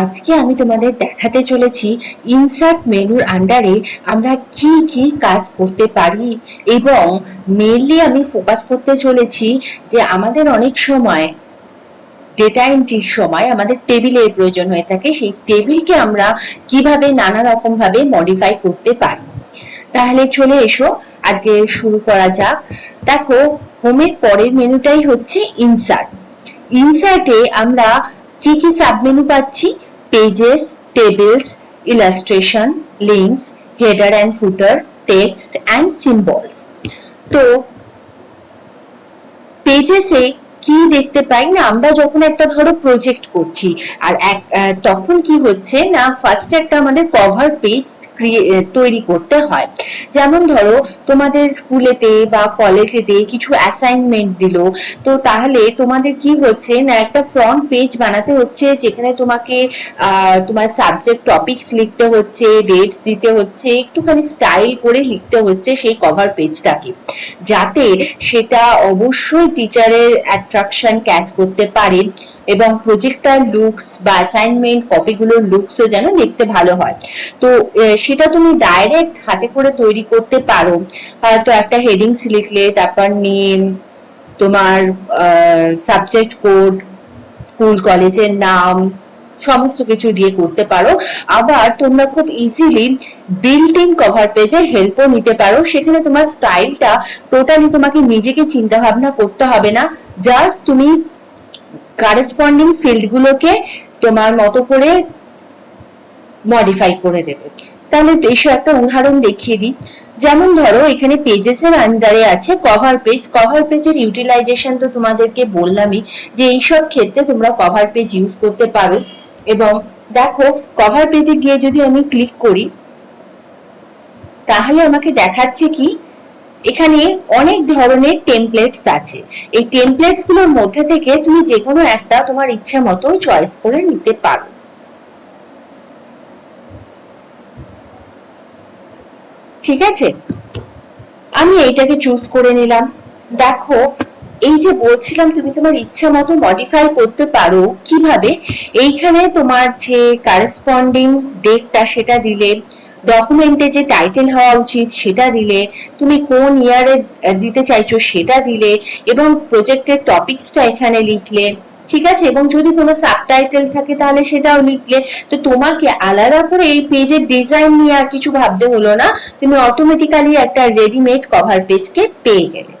আজকে আমি তোমাদের দেখাতে চলেছি ইনসার্ট মেনুর আন্ডারে আমরা কি কি কাজ করতে পারি এবং মেনলি আমি ফোকাস করতে চলেছি যে আমাদের অনেক সময় ডেটা এন্ট্রির সময় আমাদের টেবিলের প্রয়োজন হয়ে থাকে, সেই টেবিলকে আমরা কীভাবে নানা রকম ভাবে মডিফাই করতে পারি। তাহলে চলে এসো, আজকে শুরু করা যাক। দেখো হোমের পরের মেনুটাই হচ্ছে ইনসার্ট ইনসার্টে আমরা কি কি সাবমেনু পাচ্ছি? Pages tables illustration links header and footer text and symbols তো পেজেসে কি দেখতে পাই না? আমরা যখন একটা ধরো প্রজেক্ট করছি, আর তখন কি হচ্ছে না ফার্স্ট একটা আমাদের কভার পেজ তৈরি করতে হয়। যেমন ধরো, তোমাদের স্কুলেতে বা কলেজেতে কিছু অ্যাসাইনমেন্ট দিল, তো তাহলে তোমাদের কি হচ্ছে, না একটা ফ্রন্ট পেজ বানাতে হচ্ছে, যেখানে তোমাকে তোমার সাবজেক্ট টপিকস লিখতে হচ্ছে ডেটস দিতে হচ্ছে, একটুখানি স্টাইল করে লিখতে হচ্ছে সেই কভার পেজটাকে যাতে সেটা অবশ্যই টিচারের অ্যাট্রাকশন ক্যাচ করতে পারে। এবং প্রজেক্টার লুকস বা অ্যাসাইনমেন্ট কপিগুলোর লুকসও যেন দেখতে ভালো হয়। তো সেটা তুমি ডাইরেক্ট হাতে করে তৈরি করতে পারো। হয়তো একটা হেডিংস লিখলে, তারপর নেম তোমার সাবজেক্ট কোড স্কুল কলেজের নাম, সমস্ত কিছু দিয়ে করতে পারো। আবার তোমরা খুব ইজিলি বিল্ট ইন কভার পেজের হেল্পও নিতে পারো। সেখানে তোমার স্টাইলটা টোটালি তোমাকে নিজেকে চিন্তা ভাবনা করতে হবে না। জাস্ট তুমি কারেসপন্ডিং ফিল্ডগুলোকে তোমার মতো করে মডিফাই করে দেবে। তাহলে এসো একটা উদাহরণ দেখিয়ে দিই। যেমন ধরো, এখানে পেজেস এর আন্ডারে আছে কভার পেজ কভার পেজের ইউটিলাইজেশন তো তোমাদেরকে বললামই যে এইসব ক্ষেত্রে তোমরা কভার পেজ ইউজ করতে পারো। এবং দেখো কভার পেজে গিয়ে যদি আমি ক্লিক করি, তাহলে আমাকে দেখাচ্ছে কি এখানে অনেক ধরনের টেমপ্লেটস আছে। এই টেমপ্লেটসগুলোর মধ্যে থেকে তুমি যে কোনো একটা তোমার ইচ্ছা মতো চয়েস করে নিতে পারো। ঠিক আছে? আমি এইটাকে চুজ করে নিলাম। দেখো, এই যে বলছিলাম তুমি তোমার ইচ্ছা মতো মডিফাই করতে পারো, কীভাবে? এইখানে তোমার যে কারেসপন্ডিং ডেটটা সেটা দিলে ডকুমেন্টে যে টাইটেল হওয়া উচিত, সেটা দিলে, তুমি কোন ইয়ারে দিতে চাইছো সেটা দিলে, এবং প্রজেক্টের টপিকসটা এখানে লিখলে, ঠিক আছে? এবং যদি কোনো সাবটাইটেল থাকে, তাহলে সেটাও লিখলে, তো তোমাকে আলাদা করে এই পেজের ডিজাইন নিয়ে আর কিছু ভাবতে হলো না। তুমি অটোমেটিক্যালি একটা রেডিমেড কভার পেজকে পেয়ে গেলে।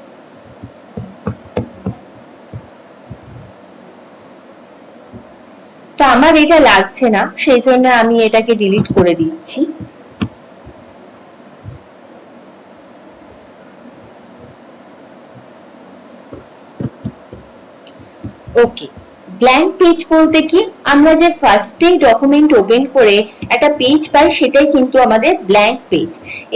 তো আমার এটা লাগছে না, সেই জন্য আমি এটাকে ডিলিট করে দিচ্ছি। ওকে ব্ল্যাঙ্ক পেজ বলতে কি? আমরা যে ফার্স্টে ডকুমেন্ট ওপেন করে একটা পেজ পাই, সেটাই কিন্তু আমাদের ব্ল্যাঙ্ক পেজ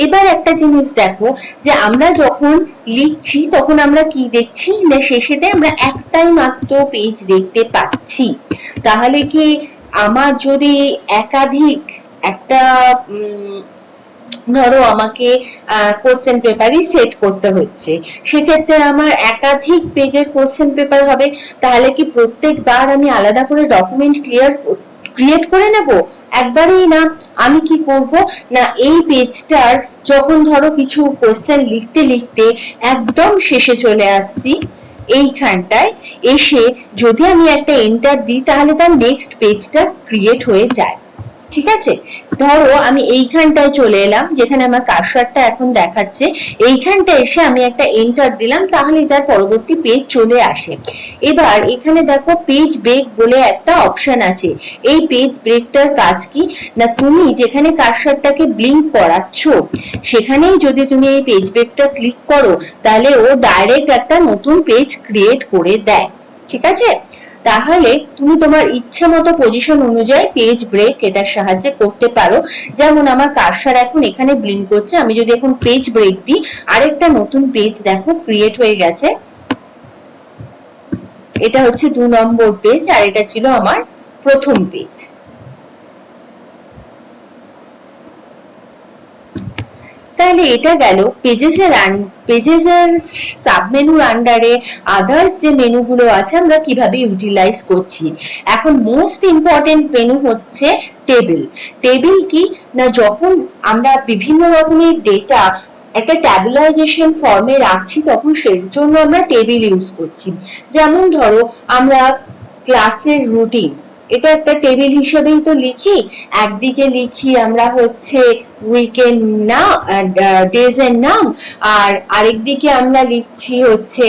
এবার একটা জিনিস দেখো, যে আমরা যখন লিখছি, তখন আমরা কি দেখছি? না শেষেতে আমরা একটাই মাত্র পেজ দেখতে পাচ্ছি। তাহলে কি আমার যদি একাধিক একটা ধরো আমাকে কোশ্চেন পেপারই সেট করতে হচ্ছে। সেক্ষেত্রে আমার একাধিক পেজের কোশ্চেন পেপার হবে। তাহলে কি প্রত্যেকবার আমি আলাদা করে ডকুমেন্ট ক্লিয়ার ক্রিয়েট করে নেব? একবারেই না। আমি কি করব? না, এই পেজটার যখন ধরো কিছু কোশ্চেন লিখতে লিখতে একদম শেষে চলে আসছি, এইখানটায় এসে যদি আমি একটা এন্টার দিই, তাহলে তার নেক্সট পেজটা ক্রিয়েট হয়ে যায়। ঠিক আছে? ধরো আমি এইখানটায় চলে এলাম, যেখানে আমার কারসারটা এখন দেখাচ্ছে। এইখানটা এসে আমি একটা এন্টার দিলাম, তাহলে তার পরবর্তী পেজ চলে আসে। এবার এখানে দেখো পেজ ব্রেক বলে একটা অপশন আছে। এই পেজ ব্রেকটার কাজ কি? না তুমি যেখানে কারসারটাকে ব্লিঙ্ক করাচ্ছ, সেখানেই যদি তুমি এই পেজ ব্রেকটা ক্লিক করো, তাহলে ও ডাইরেক্ট একটা নতুন পেজ ক্রিয়েট করে দেয়। ঠিক আছে? তাহলে তুমি তোমার ইচ্ছা মতো পজিশন অনুযায়ী পেজ ব্রেক এটার সাহায্যে করতে পারো। যেমন আমার কারসার এখন এখানে ব্লিঙ্ক করছে, আমি যদি এখন পেজ ব্রেক দিই, আরেকটা নতুন পেজ দেখো ক্রিয়েট হয়ে গেছে। এটা হচ্ছে দু নম্বর পেজ আর এটা ছিল আমার প্রথম পেজ তাহলে এটা গেল পেজেস এর পেজেস এর সাবমেনুর আন্ডারে আদার্স যে মেনুগুলো আছে আমরা কীভাবে ইউটিলাইজ করছি। এখন মোস্ট ইম্পর্টেন্ট মেনু হচ্ছে টেবিল টেবিল কি? না, যখন আমরা বিভিন্ন রকমের ডেটা একটা ট্যাবুলাইজেশন ফর্মে রাখছি, তখন সেই জন্য আমরা টেবিল ইউজ করছি। যেমন ধরো, আমরা ক্লাসের রুটিন এটা একটা টেবিল হিসেবেই তো লিখি। একদিকে লিখি আমরা হচ্ছে উইকেন্ড না ডেজ এর নাম, আর আরেক দিকে আমরা লিখছি হচ্ছে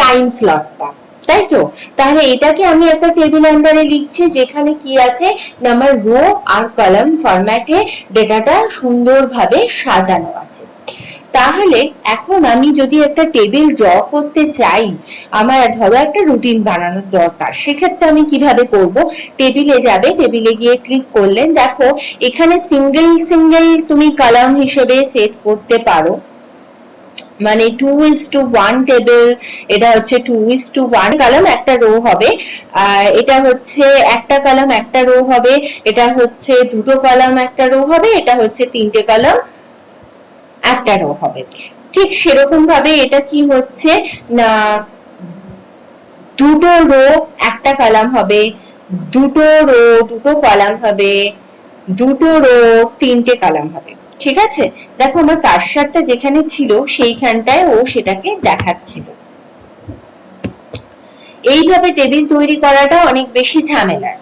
টাইম স্লটটা তাই তো? তাহলে এটাকে আমি একটা টেবিল আন্ডারে লিখছি, যেখানে কি আছে? আমার রো আর কলাম ফরম্যাটে ডেটাটা সুন্দরভাবে সাজানো আছে। তাহলে এখন আমি যদি একটা টেবিল ড্র করতে চাই, আমার ধরো একটা রুটিন বানানোর দরকার। সেক্ষেত্রে আমি কীভাবে করব? টেবিলে যাবে টেবিলে গিয়ে ক্লিক করলেন। দেখো, এখানে সিঙ্গেল সিঙ্গেল তুমি কলাম হিসেবে সেট করতে পারো। মানে two is to one table এটা হচ্ছে two is to one column একটা রো হবে। এটা হচ্ছে একটা কলাম একটা রো হবে। এটা হচ্ছে দুটো কলাম একটা রো হবে। এটা হচ্ছে তিনটে কলাম রো হবে। ঠিক সেরকম ভাবে এটা কি হচ্ছে? না, দুটো রো একটা কলাম হবে, দুটো রো দুটো কলাম হবে, দুটো রো তিনটে কলাম হবে। ঠিক আছে? দেখো আমার কারসারটা যেখানে ছিল, সেইখানটায় ও সেটাকে দেখাচ্ছিল। এইভাবে টেবিল তৈরি করাটা অনেক বেশি ঝামেলার।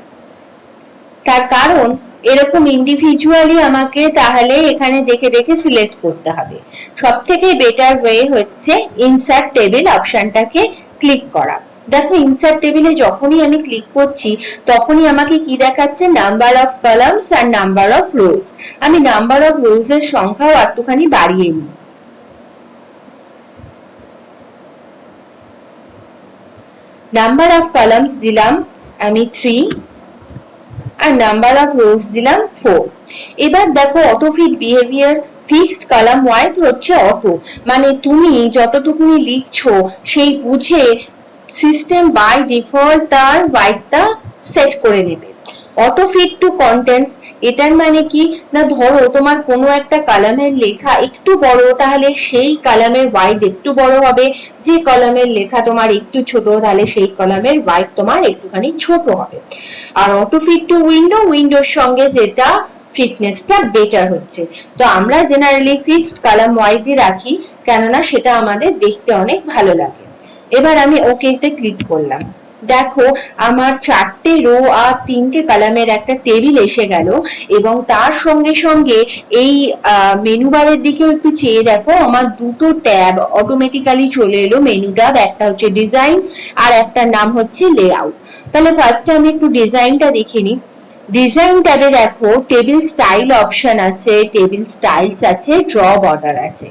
তার কারণ এরকম ইন্ডিভিজুয়ালি আমাকে তাহলে এখানে দেখে দেখে সিলেক্ট করতে হবে। সব থেকে বেটার ওয়ে হচ্ছে ইনসার্ট টেবিল অপশনটাকে ক্লিক করা। দেখো ইনসার্ট টেবিলে যখনই আমি ক্লিক করছি, তখনই আমাকে কি দেখাচ্ছে? নাম্বার অফ কলামস আর নাম্বার অফ রোজ আমি নাম্বার অফ রোজ এর সংখ্যাও একটুখানি বাড়িয়ে নিই। নাম্বার অফ কলামস দিলাম আমি থ্রি আর নাম্বার অফ রোজ দিলাম ফোর এবার দেখো auto fit behaviour fixed column wise হচ্ছে অটো মানে তুমি যতটুকুনি লিখছো সেই বুঝে সিস্টেম বাই ডিফল্ট তার ওয়াইথটা সেট করে নেবে। অটো ফিট টু কন্টেন্টস এটার মানে কি? না ধরো তোমার কোনো একটা কালামের লেখা একটু বড়, তাহলে সেই কালামের ওয়াইড একটু বড় হবে। যে কলামের লেখা তোমার একটু ছোট, তাহলে সেই কলামের ওয়াইড তোমার একটুখানি ছোট হবে। আর অটো ফিট টু উইন্ডো উইন্ডোর সঙ্গে যেটা ফিটনেসটা বেটার হচ্ছে। তো আমরা জেনারেলি ফিক্সড কালাম ওয়াইডই রাখি, কেননা সেটা আমাদের দেখতে অনেক ভালো লাগে। এবার আমি ওকেতে ক্লিক করলাম। দেখো, আমার চারটে রো আর তিনটে কলামের একটা টেবিল এসে গেল এবং তার সঙ্গে সঙ্গে এই মেনু বারের দিকে একটু চেয়ে দেখো, আমার দুটো ট্যাব অটোমেটিক্যালি চলে এলো মেনু ট্যাব একটা হচ্ছে ডিজাইন আর একটা নাম হচ্ছে লেআউট তাহলে ফার্স্টে আমি একটু ডিজাইনটা দেখে নিই। ডিজাইন ট্যাবে দেখো টেবিল স্টাইল অপশন আছে টেবিল স্টাইলস আছে ড্র বর্ডার আছে।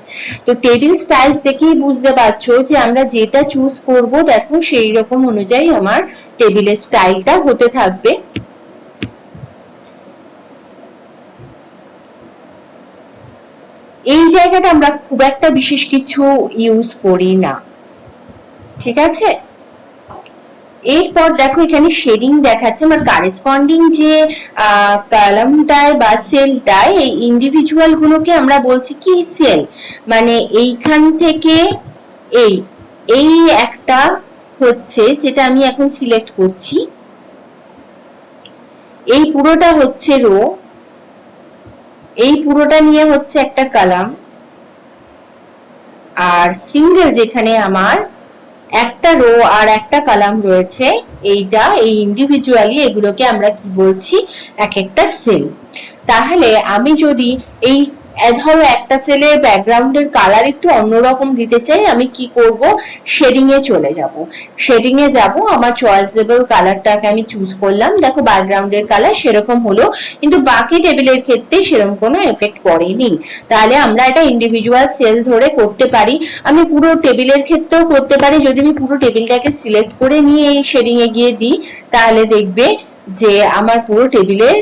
তো টেবিল স্টাইলস দেখেই বুঝতে পারছ যে আমরা যেটা চুজ করব, দেখো সেই রকম অনুযায়ী আমার টেবিলের স্টাইলটা হতে থাকবে। এই জায়গাটা আমরা খুব একটা বিশেষ কিছু ইউজ করি না। ঠিক আছে? এরপর দেখো এখানে শেডিং দেখাচ্ছে, আমার কারেসপন্ডিং যে কলামটায় বা সেলটায় এই ইন্ডিভিজুয়াল গুলোকে আমরা বলছি কি সেল মানে এইখান থেকে এই এই একটা হচ্ছে যেটা আমি এখন সিলেক্ট করছি। এই পুরোটা হচ্ছে রো এই পুরোটা নিয়ে হচ্ছে একটা কালাম, আর সিঙ্গেল যেখানে আমার একটা রো আর একটা কালাম রয়েছে, এইটা, এই ইন্ডিভিজুয়ালি এগুলোকে আমরা কি বলছি? এক একটা সেল তাহলে আমি যদি এই ধরো একটা সেলের ব্যাকগ্রাউন্ডের কালার একটু অন্যরকম দিতে চাই, আমি কি করব? শেডিং এ চলে যাব। শেডিং এ যাব, আমার চয়েসেবল কালারটাকে আমি চুজ করলাম। দেখো ব্যাকগ্রাউন্ডের কালার সেরকম হলো, কিন্তু বাকি টেবিলের ক্ষেত্রে সেরকম কোনো এফেক্ট পড়েনি। তাহলে আমরা এটা ইন্ডিভিজুয়াল সেল ধরে করতে পারি। আমি পুরো টেবিলের ক্ষেত্রেও করতে পারি। যদি আমি পুরো টেবিলটাকে সিলেক্ট করে নিয়ে এই শেডিং এ গিয়ে দিই, তাহলে দেখবে যে আমার পুরো টেবিলের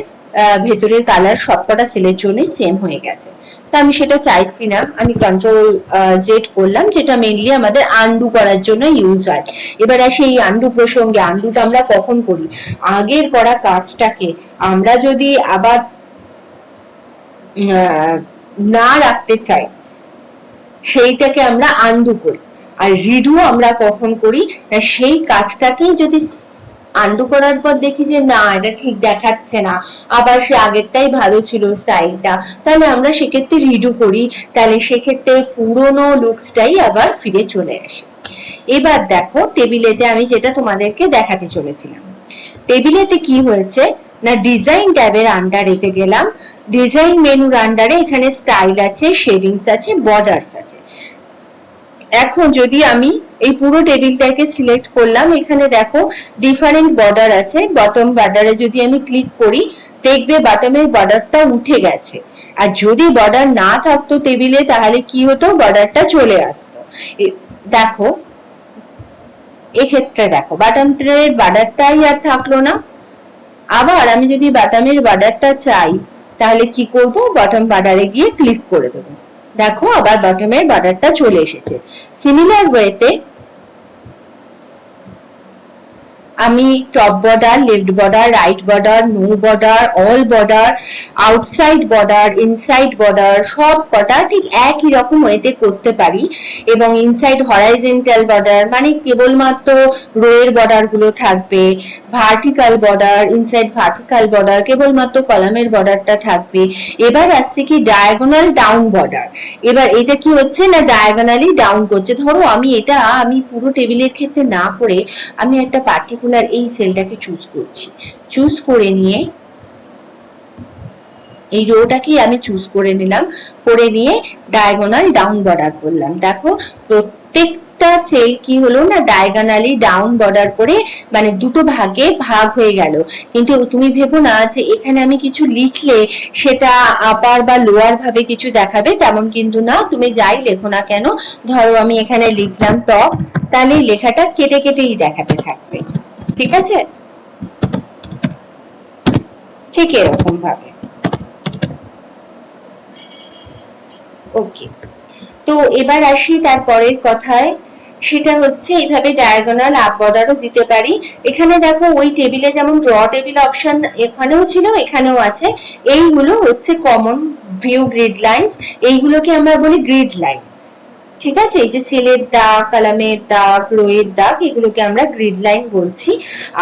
ভেতরের কালার সবকটা সেলের জন্যই সেম হয়ে গেছে। তো আমি সেটা চাইছি না, আমি কন্ট্রোল জেড করলাম, যেটা মেনলি আমাদের আন্ডু করার জন্য ইউজ হয়। এবার আসি এই আন্ডু প্রসঙ্গে আন্ডুটা আমরা কখন করি? আগের করা কাজটাকে আমরা যদি আবার না রাখতে চাই, সেইটাকে আমরা আন্ডু করি। আর রিডু আমরা কখন করি? সেই কাজটাকেই যদি আন্ডু করার পর দেখি যে, না, এটা ঠিক দেখাচ্ছে না। আবার সে আগেরটাই ভালো ছিল স্টাইলটা তাহলে আমরা সেক্ষেত্রে রিডু করি। তাহলে সেক্ষেত্রে পুরোনো লুকসটাই আবার ফিরে চলে আসে। এবার দেখো টেবিলেতে আমি যেটা তোমাদেরকে দেখাতে চলেছিলাম। টেবিলেতে কি হয়েছে? না ডিজাইন ট্যাবের আন্ডারেতে গেলাম। ডিজাইন মেনুর আন্ডারে এখানে স্টাইল আছে শেডিংস আছে বর্ডার্স আছে। এখন যদি আমি এই পুরো টেবিলটাকে সিলেক্ট করলাম, এখানে দেখো ডিফারেন্ট বর্ডার আছে। বটম বর্ডারে যদি আমি ক্লিক করি, দেখবে বটমের বর্ডারটা উঠে গেছে। আর যদি বর্ডার না থাকতো টেবিলে, তাহলে কি হতো? বর্ডারটা চলে আসতো। দেখো, এক্ষেত্রে দেখো বাটাম বাটামের বার্ডারটাই আর থাকল না। আবার আমি যদি বাটামের বার্ডারটা চাই, তাহলে কি করব? বটম বার্ডারে গিয়ে ক্লিক করে দেবো। দেখো আবার বটমের বর্ডারটা চলে এসেছে। সিমিলার ওয়েতে আমি top border left border right border no border all border outside border inside border সব কটা ঠিক একই রকম ওয়েতে করতে পারি। এবং ইনসাইড হরাইজেন্টাল বর্ডার মানে কেবলমাত্র রোয়ের বর্ডারগুলো থাকবে vertical border inside vertical border কেবলমাত্র কলামের বর্ডারটা থাকবে। এবার আসছে কি ডায়াগোনাল ডাউন বর্ডার এবার এটা কি হচ্ছে না ডায়াগোনালি ডাউন করছে? ধরো আমি এটা আমি পুরো টেবিলের ক্ষেত্রে না করে আমি একটা পার্টিকুলার এই সেলটাকে চুজ করছি। চুজ করে নিয়ে এই রোটাকে আমি চুজ করে নিলাম। করে নিয়ে ডায়াগোনাল ডাউন বর্ডার করলাম। দেখো প্রত্যেক একটা সেল কি হলো না ডায়াগোনালি ডাউন বর্ডার করে মানে দুটো ভাগে ভাগ হয়ে গেল। কিন্তু তুমি ভেবো না যে এখানে আমি কিছু লিখলে সেটা আপার বা লোয়ার ভাবে কিছু দেখাবে, তেমন কিন্তু না। তুমি যাই লেখো না কেন, ধরো আমি এখানে লিখলাম টপ তাহলে লেখাটা কেটে কেটেই দেখাতে থাকবে। ঠিক আছে? ঠিক এরকম ভাবে। ওকে তো এবার আসি তারপরের কথায়। সেটা হচ্ছে এইভাবে ডায়াগোনাল আপ বর্ডারও দিতে পারি। এখানে দেখো ওই টেবিলে যেমন ড্র টেবিল অপশন এখানেও ছিল, এখানেও আছে। এইগুলো হচ্ছে কমন ভিউ গ্রিড লাইনস এইগুলোকে আমরা বলি গ্রিড লাইন ঠিক আছে? এই যে সেলের দাগ, কালামের দাগ, রোয়ের দাগ, এগুলোকে আমরা গ্রিড লাইন বলছি।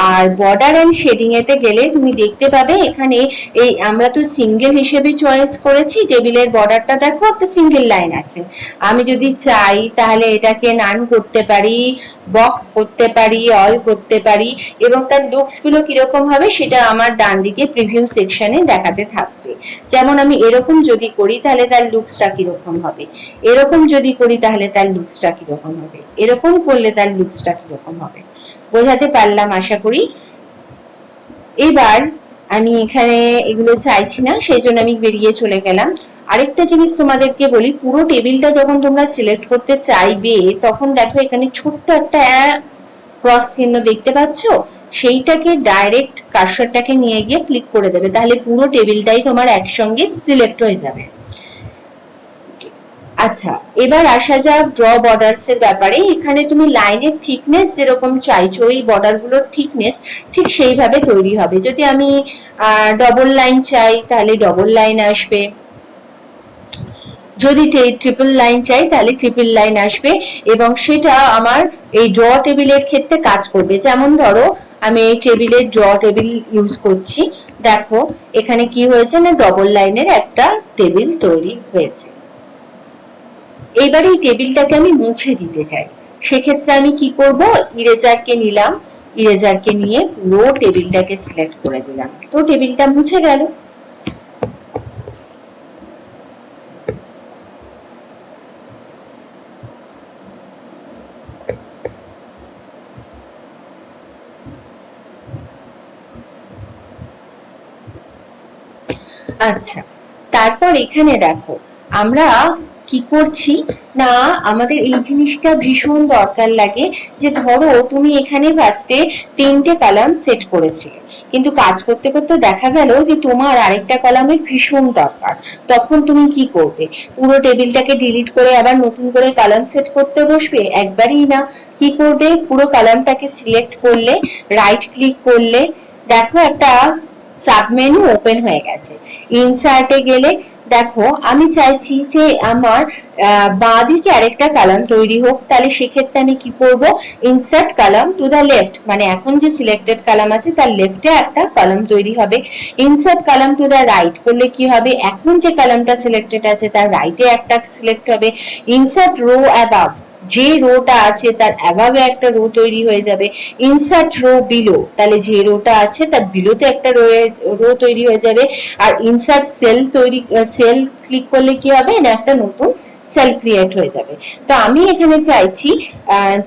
আর বর্ডার এন্ড শেডিং এতে গেলে তুমি দেখতে পাবে এখানে এই আমরা তো সিঙ্গেল হিসেবে চয়েস করেছি টেবিলের বর্ডারটা দেখো, একটা সিঙ্গেল লাইন আছে। আমি যদি চাই তাহলে এটাকে নান করতে পারি বক্স করতে পারি অল করতে পারি, এবং তার লুকসগুলো কীরকম হবে সেটা আমার ডান দিকে প্রিভিউ সেকশনে দেখাতে থাকবে। যেমন আমি এরকম যদি করি তাহলে তার লুকসটা কীরকম হবে? এরকম যদি করি তাহলে তার লুকসটা কীরকম হবে? এরকম করলে তার লুকসটা কীরকম হবে? বোঝাতে পারলাম আশা করি। এবার আমি এখানে এগুলো চাইছি না, সেই জন্য আমি বেরিয়ে চলে গেলাম। আরেকটা জিনিস তোমাদেরকে বলি, পুরো টেবিলটা যখন তোমরা সিলেক্ট করতে চাইবে, তখন দেখো এখানে ছোট্ট একটা ক্রস চিহ্ন দেখতে পাচ্ছ? সেইটাকে ডাইরেক্ট কার্সারটাকে নিয়ে গিয়ে ক্লিক করে দেবে। তাহলে পুরো টেবিলটাই তোমার একসঙ্গে সিলেক্ট হয়ে যাবে। আচ্ছা এবার আসা যাক ড্র বর্ডারস এর ব্যাপারে। এখানে তুমি লাইনের থিকনেস যেরকম চাইছো, এই বর্ডারগুলোর থিকনেস ঠিক সেইভাবে তৈরি হবে। যদি আমি ডবল লাইন চাই, তাহলে ডবল লাইন আসবে। যদি ট্রিপল লাইন চাই, তাহলে ট্রিপল লাইন আসবে এবং সেটা আমার এই ড্র টেবিলের ক্ষেত্রে কাজ করবে। যেমন ধরো, আমি এই টেবিলের ড্র টেবিল ইউজ করছি। দেখো, এখানে কি হয়েছে না ডবল লাইনের একটা টেবিল তৈরি হয়েছে। এবার এই টেবিলটাকে আমি মুছে দিতে চাই। সেক্ষেত্রে আমি কি করব? ইরেজারকে নিলাম। ইরেজারকে নিয়ে পুরো টেবিলটাকে সিলেক্ট করে দিলাম। তো টেবিলটা মুছে গেল। আচ্ছা তারপর এখানে দেখো, আমরা কি করছি? না, আমাদের এই জিনিসটা ভীষণ দরকার লাগে যে ধরো, তুমি এখানে ফার্স্টে তিনটে কলাম সেট করেছিলে। কিন্তু কাজ করতে করতে দেখা গেল যে তোমার আরেকটা কলামের ভীষণ দরকার। তখন তুমি কি করবে? পুরো টেবিলটাকে ডিলিট করে আবার নতুন করে কলাম সেট করতে বসবে? একবারই না। কি করবে? পুরো কলামটাকে সিলেক্ট করলে রাইট ক্লিক করলে, দেখো একটা সাবমেনু ওপেন হয়ে গেছে। ইনসার্টে গেলে দেখো, আমি চাইছি যে আমার বাঁ দিকে আরেকটা কালাম তৈরি হোক, তাহলে সেক্ষেত্রে আমি কি করব? Insert column to the left মানে এখন যে সিলেক্টেড কালাম আছে, তার লেফটে একটা কলাম তৈরি হবে। Insert column to the right করলে কি হবে? এখন যে কালামটা সিলেক্টেড আছে, তার রাইটে একটা সিলেক্ট হবে। ইনসার্ট রো অ্যাবাভ যে রোটা আছে তার অ্যাভাবে একটা রো তৈরি হয়ে যাবে। ইনসার্ট রো বিলো তাহলে যে রোটা আছে তার বিলোতে একটা রো তৈরি হয়ে যাবে। আর ইনসার্ট সেল তৈরি সেল ক্লিক করলে কি হবে? না একটা নতুন সেল ক্রিয়েট হয়ে যাবে। তো আমি এখানে চাইছি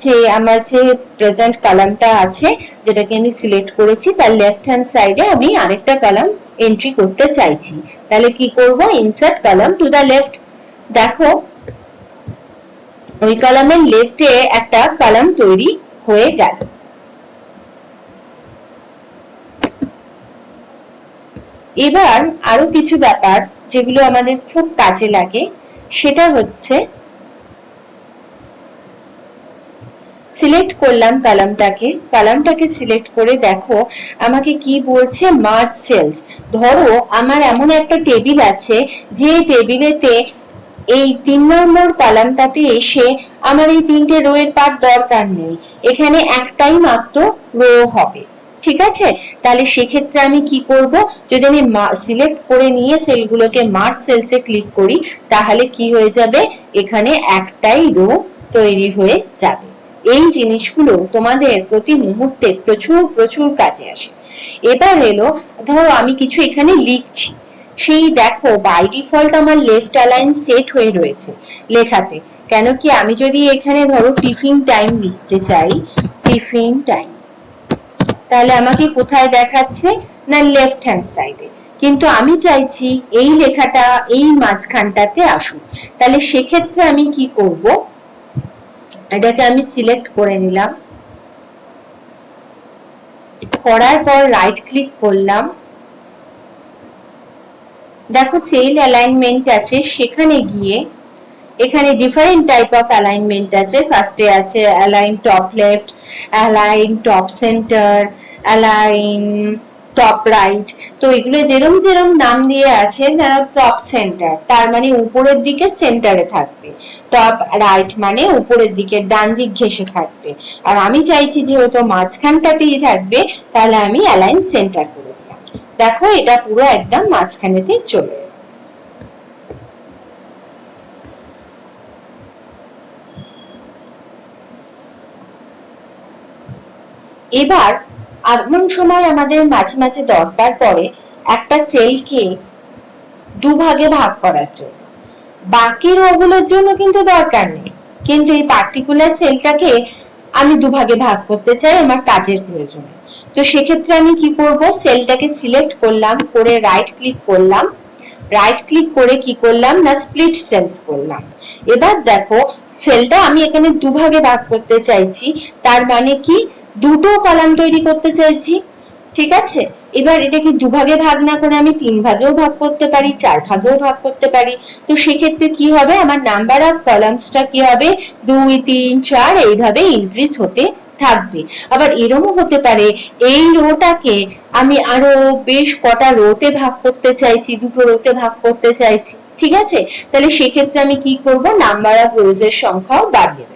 যে আমার যে প্রেজেন্ট কালামটা আছে, যেটাকে আমি সিলেক্ট করেছি, তার লেফট হ্যান্ড সাইডে আমি আরেকটা কালাম এন্ট্রি করতে চাইছি। তাহলে কি করব? Insert column to the left দেখো ওই কলামের লেফটে একটা কলাম তৈরি হয়ে গেল। এবার আরও কিছু ব্যাপার যেগুলো আমাদের খুব কাজে লাগে, সেটা হচ্ছে সিলেক্ট করলাম কলামটাকে কলামটাকে সিলেক্ট করে দেখো আমাকে কি বলছে মার্চ সেলস ধরো আমার এমন একটা টেবিল আছে, যে টেবিলেতে এই তিন নম্বর কলামটাতে এসে আমার এই তিনটে রো এর পার দরকার নেই। এখানে একটাই মাত্র রো হবে। ঠিক আছে? তাহলে সেক্ষেত্রে আমি কি করব? যদি আমি সিলেক্ট করে নিয়ে সেলগুলোকে মার্চ সেলসে ক্লিক করি, তাহলে কি হয়ে যাবে? এখানে একটাই রো তৈরি হয়ে যাবে। এই জিনিসগুলো তোমাদের প্রতি মুহূর্তে প্রচুর প্রচুর কাজে আসে। এবার এলো, ধরো আমি কিছু এখানে লিখছি। সেই দেখো বাই ডিফল্ট আমার লেফট অ্যালাইন সেট হয়ে রয়েছে লেখাতে। কেন কি আমি যদি এখানে ধরো টিফিন টাইম লিখতে চাই টিফিন টাইম তাহলে আমাকে কোথায় দেখাচ্ছে? না লেফট হ্যান্ড সাইডে কিন্তু আমি চাইছি এই লেখাটা এই মাঝখানটাতে আসুক। তাহলে সেক্ষেত্রে আমি কি করব? এটাকে আমি সিলেক্ট করে নিলাম। করার পর রাইট ক্লিক করলাম। দেখো সেল অ্যালাইনমেন্ট আছে, সেখানে গিয়ে এখানে ডিফারেন্ট টাইপ অফ অ্যালাইনমেন্ট আছে। ফার্স্টে আছে align top left align top centre align top right তো এগুলো যেরম যেরম নাম দিয়ে আছে যারা টপ সেন্টার তার মানে উপরের দিকে সেন্টারে থাকবে। টপ রাইট মানে উপরের দিকে, ডান দিক ঘেসে থাকবে। আর আমি চাইছি যেহেতু মাঝখানটাতেই থাকবে, তাহলে আমি অ্যালাইন সেন্টার করে দিলাম দেখো, এটা পুরো একদম মাঝখানেতে চলে এবার এমন সময় আমাদের মাঝে মাঝে দরকার পড়ে একটা সেলকে দুভাগে ভাগ করার জন্য। বাকি রোগুলোর জন্য কিন্তু দরকার নেই। কিন্তু এই পার্টিকুলার সেলটাকে আমি দুভাগে ভাগ করতে চাই, আমার কাজের প্রয়োজনে। তো সেক্ষেত্রে আমি কি করব? সেলটাকে সিলেক্ট করলাম, করে রাইট ক্লিক করলাম। রাইট ক্লিক করে কি করলাম? না স্প্লিট সেলস করলাম। এবার দেখো সেলটা আমি এখানে দুভাগে ভাগ করতে চাইছি। তার মানে কি? দুটো কলাম তৈরি করতে চাইছি, ঠিক আছে? এবার এটাকে দুভাগে ভাগ না করে আমি তিন ভাগেও ভাগ করতে পারি চার ভাগেও ভাগ করতে পারি। তো সেক্ষেত্রে কি হবে? আমার নাম্বার অফ কলামসটা কি হবে? দুই, তিন, চার, এইভাবে ইনক্রিজ হতে থাকবে। আবার এরমও হতে পারে, এই রোটাকে আমি আরও বেশ কটা রোতে ভাগ করতে চাইছি, দুটো রোতে ভাগ করতে চাইছি, ঠিক আছে? তাহলে সেক্ষেত্রে আমি কি করব? নাম্বার অফ রোজের সংখ্যাও বাড়িয়ে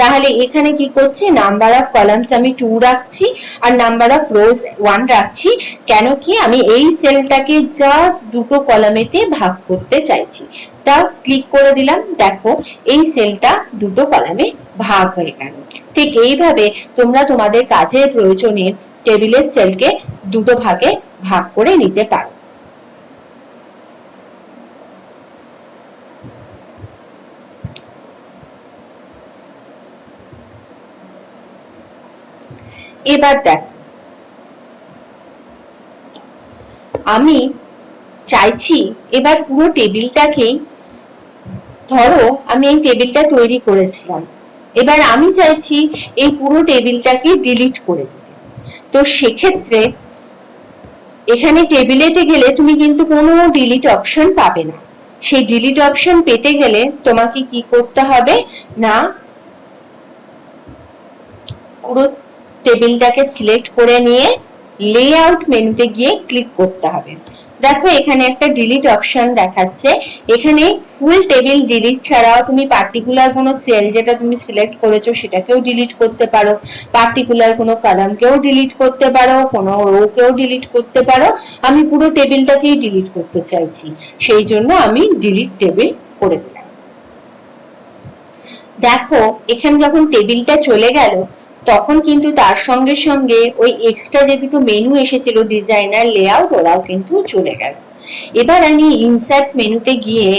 তাহলে এখানে কি করছি? নাম্বার অফ কলামস আমি টু রাখছি আর নাম্বার অফ রোজ ওয়ান রাখছি। কেন কি? আমি এই সেলটাকে জাস্ট দুটো কলামেতে ভাগ করতে চাইছি। তা ক্লিক করে দিলাম। দেখো, এই সেলটা দুটো কলামে ভাগ হয়ে গেল। ঠিক এইভাবে তোমরা তোমাদের কাজের প্রয়োজনে টেবিলের সেলকে দুটো ভাগে ভাগ করে নিতে পারো। এবার দেখ। আমি চাইছি এবার পুরো টেবিলটাকেই ধরো আমি এই টেবিলটা তৈরি করেছিলাম। এবার আমি চাইছি এই পুরো টেবিলটাকে ডিলিট করে দিতে। তো সেক্ষেত্রে এখানে টেবিলেতে গেলে তুমি কিন্তু কোনো ডিলিট অপশন পাবে না। সেই ডিলিট অপশন পেতে গেলে তোমাকে কি করতে হবে না, পুরো টেবিলটাকে সিলেক্ট করে নিয়ে লেআউট মেনুতে গিয়ে ক্লিক করতে হবে। দেখো এখানে একটা ডিলিট অপশন দেখাচ্ছে। এখানে ফুল টেবিল ডিলিট ছাড়াও তুমি পার্টিকুলার কোনো সেল যেটা তুমি সিলেক্ট করেছ সেটাকেও ডিলিট করতে পারো। পার্টিকুলার কোনো কলামকেও ডিলিট করতে পারো, কোনো রোকেও ডিলিট করতে পারো। আমি পুরো টেবিলটাকেই ডিলিট করতে চাইছি। সেই জন্য আমি ডিলিট টেবিল করে দিলাম। দেখো, এখানে যখন টেবিলটা চলে গেল তখন কিন্তু তার সঙ্গে সঙ্গে ওই এক্সট্রা যে দুটো মেনু এসেছিল ডিজাইনার লেআউট ওরাও কিন্তু চলে গেল। এবার আমি ইনসার্ট মেনুতে গিয়ে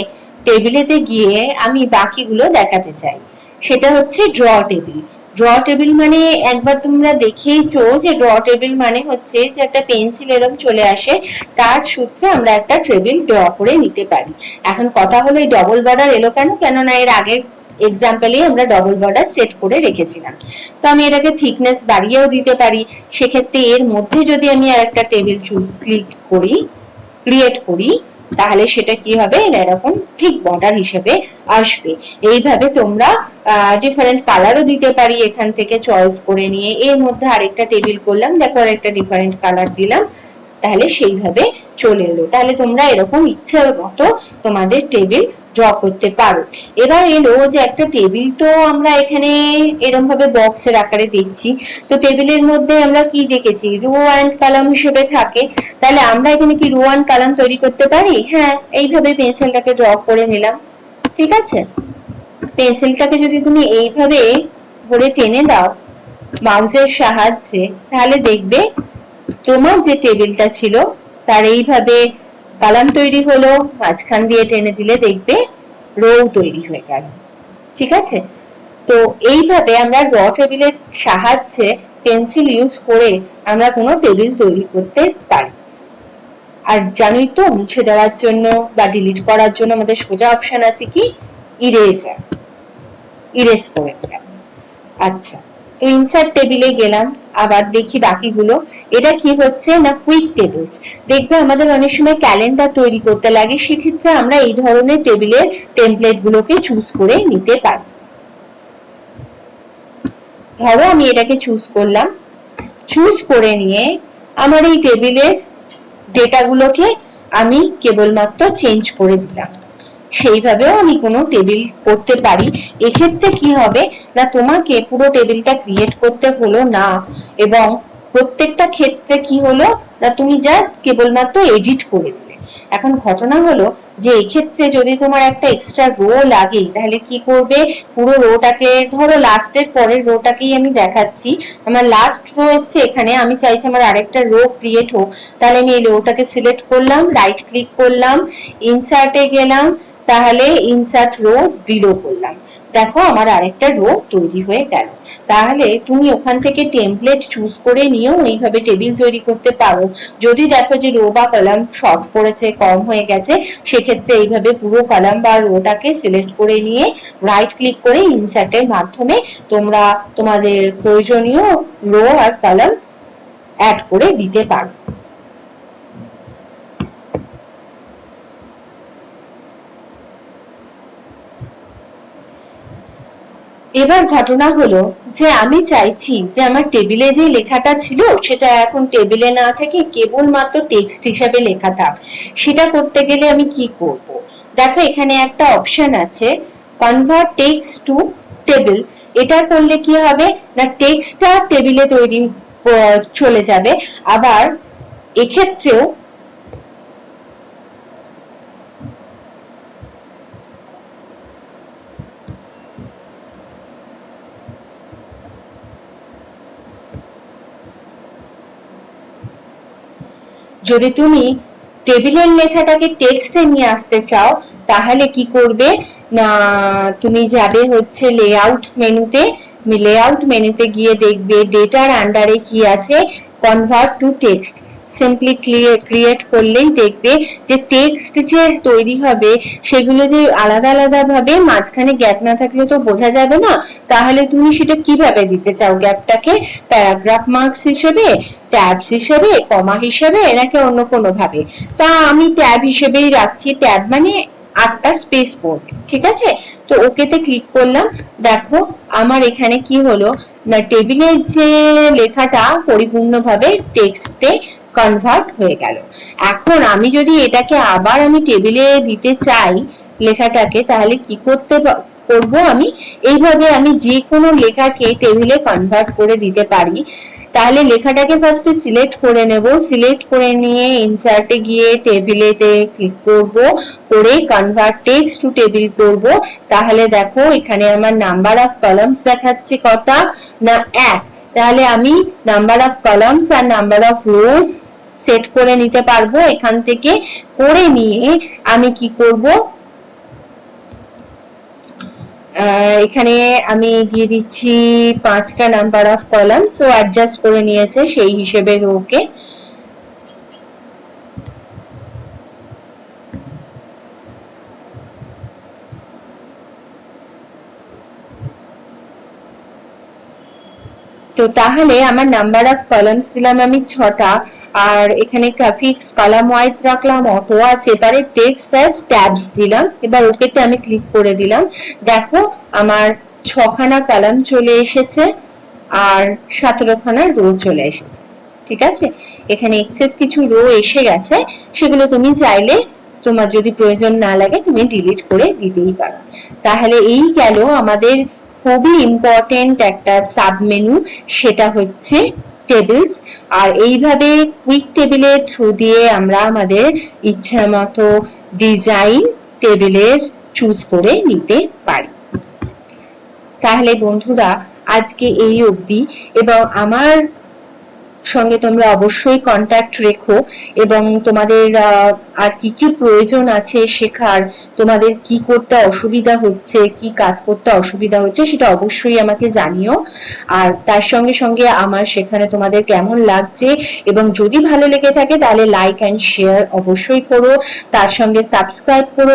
টেবিলেতে গিয়ে আমি বাকিগুলো দেখাতে চাই। সেটা হচ্ছে ড্র টেবিল ড্র টেবিল মানে একবার তোমরা দেখেইছো যে ড্র টেবিল মানে হচ্ছে যে একটা পেন্সিল এরকম চলে আসে, তার সূত্রে আমরা একটা টেবিল ড্র করে নিতে পারি। এখন কথা হলো এই ডবল বর্ডার এলো কেন? কেননা এর আগে এক্সাম্পলে আমরা ডবল বর্ডার সেট করে রেখেছিলাম। তো আমি এটাকে থিকনেস বাড়িয়েও দিতে পারি। সেক্ষেত্রে এর মধ্যে যদি আমি আর একটা টেবিল ক্লিক করি ক্রিয়েট করি, তাহলে সেটা কি হবে? এরকম ঠিক বর্ডার হিসেবে আসবে। এইভাবে তোমরা ডিফারেন্ট কালারও দিতে পারি এখান থেকে চয়েস করে নিয়ে। এর মধ্যে আরেকটা টেবিল করলাম, দেখো আরেকটা ডিফারেন্ট কালার দিলাম। তাহলে সেইভাবে চলে এলো। তাহলে তোমরা এরকম ইচ্ছার মতো তোমাদের টেবিল ড্র করতে পারো। এবার এলো যে একটা টেবিল তো আমরা এখানে এরকম ভাবে বক্সের আকারে দেখছি। তো টেবিলের মধ্যে আমরা কি দেখেছি? রো অ্যান্ড কলাম হিসেবে থাকে। তাহলে আমরা এখানে কি রো অ্যান্ড কলাম তৈরি করতে পারি? হ্যাঁ এইভাবে পেন্সিলটাকে ড্র করে নিলাম। ঠিক আছে? পেন্সিলটাকে যদি তুমি এইভাবে ধরে টেনে দাও মাউসের সাহায্যে, তাহলে দেখবে তোমার যে টেবিলটা ছিল, তার এইভাবে কালাম তৈরি হলো, মাঝখান দিয়ে টেনে দিলে দেখবে রো তৈরি হয়ে গেল। ঠিক আছে? তো এইভাবে আমরা ড্র টেবিলের সাহায্যে পেন্সিল ইউজ করে আমরা কোনো টেবিল তৈরি করতে পারি। আর জানোই তো, মুছে দেওয়ার জন্য বা ডিলিট করার জন্য আমাদের সোজা অপশন আছে কি? ইরেজার ইরেজ করে আচ্ছা। ইনসার্ট টেবিলে গেলাম, আবার দেখি বাকিগুলো। এটা কি হচ্ছে না কুইক টেবিলস দেখবে আমাদের অনেক সময় ক্যালেন্ডার তৈরি করতে লাগে, সেক্ষেত্রে আমরা এই ধরনের টেবিলের টেমপ্লেট গুলোকে চুজ করে নিতে পারি। ধরো আমি এটাকে চুজ করলাম। চুজ করে নিয়ে আমার এই টেবিলের ডেটাগুলোকে আমি কেবলমাত্র চেঞ্জ করে দিলাম। সেইভাবেও আমি কোনো টেবিল করতে পারি। এক্ষেত্রে কি হবে? না, তোমাকে পুরো টেবিলটা ক্রিয়েট করতে হলো না। এবং প্রত্যেকটা ক্ষেত্রে কি হলো? না, তুমি জাস্ট কেবলমাত্র এডিট করে দিলে। এখন ঘটনা হলো যে, এক্ষেত্রে যদি তোমার একটা এক্সট্রা রো লাগে তাহলে কি করবে? পুরো রোটাকে ধরো লাস্টের পরের রোটাকেই আমি দেখাচ্ছি। আমার লাস্ট রো এসছে এখানে, আমি চাইছি আমার আরেকটা রো ক্রিয়েট হোক। তাহলে আমি এই রোটাকে সিলেক্ট করলাম রাইট ক্লিক করলাম ইনসার্টে গেলাম তাহলে ইনসার্ট রোজ বিলো করলাম। দেখো আমার আরেকটা রো তৈরি হয়ে গেল। তাহলে তুমি ওখান থেকে টেমপ্লেট চুজ করে নিয়েও এইভাবে টেবিল তৈরি করতে পারো। যদি দেখো যে রো বা কলাম শর্ট পড়েছে, কম হয়ে গেছে, সেক্ষেত্রে এইভাবে পুরো কলাম বা রোটাকে সিলেক্ট করে নিয়ে রাইট ক্লিক করে ইনসার্টের মাধ্যমে তোমরা তোমাদের প্রয়োজনীয় রো আর কলাম অ্যাড করে দিতে পারো। এবার ঘটনা হলো যে আমি চাইছি যে আমার টেবিলে যে লেখাটা ছিল সেটা এখন টেবিলে না থেকে কেবলমাত্র টেক্সট হিসাবে লেখা থাক। সেটা করতে গেলে আমি কি করব? দেখো, এখানে একটা অপশন আছে কনভার্ট টেক্সট টু টেবিল এটা করলে কি হবে? না টেক্সটটা টেবিলে তৈরি চলে যাবে। আবার এক্ষেত্রেও যদি তুমি টেবিলের লেখাটাকে টেক্সটে নিয়ে আসতে চাও, তাহলে কি করবে? না, তুমি যাবে হচ্ছে লেআউট মেনুতে। লেআউট মেনুতে গিয়ে দেখবে ডেটার আন্ডারে কি আছে? Convert to text simply create করলেই দেখবে যে টেক্সট যে তৈরি হবে, সেগুলো যে আলাদা আলাদা ভাবে মাঝখানে গ্যাপ না থাকলে তো বোঝা যাবে না। তাহলে তুমি সেটা কীভাবে দিতে চাও? গ্যাপটাকে প্যারাগ্রাফ মার্কস হিসেবে ট্যাবস হিসেবে কমা হিসেবে নাকি অন্য কোনো ভাবে তা আমি ট্যাব হিসেবেই রাখছি। ট্যাব মানে আটটা স্পেস পড়বে ঠিক আছে? তো ওকেতে ক্লিক করলাম। দেখো আমার এখানে কি হলো? না টেবিলের যে লেখাটা পরিপূর্ণভাবে টেক্সটে কনভার্ট হয়ে গেল। এখন আমি যদি এটাকে আবার আমি টেবিলে দিতে চাই লেখাটাকে, তাহলে কি করতে করব আমি? এইভাবে আমি যে কোনো লেখাকে টেবিলে কনভার্ট করে দিতে পারি। তাহলে লেখাটাকে ফার্স্টে সিলেক্ট করে নেব। সিলেক্ট করে নিয়ে ইনসার্টে গিয়ে টেবিলেতে ক্লিক করব। করে কনভার্ট টেক্সট টু টেবিল করব। তাহলে দেখো, এখানে আমার নাম্বার অফ কলামস দেখাচ্ছে কটা? না, এক। তাহলে আমি নাম্বার অফ কলামস আর নাম্বার অফ রোজ সেট করে নিতে পারব এখান থেকে করে নিয়ে আমি কি করব? এখানে আমি দিয়ে দিচ্ছি পাঁচটা number of column so adjust করে নিয়েছে সেই হিসেবে রোকে তো তাহলে আমার নাম্বার অফ কলামস দিলাম আমি ছটা, আর এখানে ফিক্সড কলাম ওয়াইজ রাখলাম অটো আর সেপারেট টেক্সট অ্যাজ ট্যাবস দিলাম, এবার ওকেতে আমি ক্লিক করে দিলাম। দেখো, আমার ছখানা কলাম চলে এসেছে, আর সতেরোখানা রো চলে এসেছে, ঠিক আছে? এখানে এক্সেস কিছু রো এসে গেছে, সেগুলো তুমি চাইলে তোমার যদি প্রয়োজন না লাগে, তুমি ডিলিট করে দিতেই পারো। তাহলে এই গেল আমাদের খুবই ইম্পর্টেন্ট একটা সাব মেনু সেটা হচ্ছে টেবিলস আর এইভাবে কুইক টেবিলের থ্রু দিয়ে আমরা আমাদের ইচ্ছা মতো ডিজাইন টেবিলের চুজ করে নিতে পারি। তাহলে বন্ধুরা, আজকে এই অবধি। এবং আমার সঙ্গে তোমরা অবশ্যই কন্ট্যাক্ট রেখো এবং তোমাদের আর কি কি প্রয়োজন আছে শেখার, তোমাদের কি করতে অসুবিধা হচ্ছে, কি কাজ করতে অসুবিধা হচ্ছে সেটা অবশ্যই আমাকে জানিও। আর তার সঙ্গে সঙ্গে আমার সেখানে তোমাদের কেমন লাগছে এবং যদি ভালো লেগে থাকে তাহলে লাইক অ্যান্ড শেয়ার অবশ্যই করো। তার সঙ্গে সাবস্ক্রাইব করো।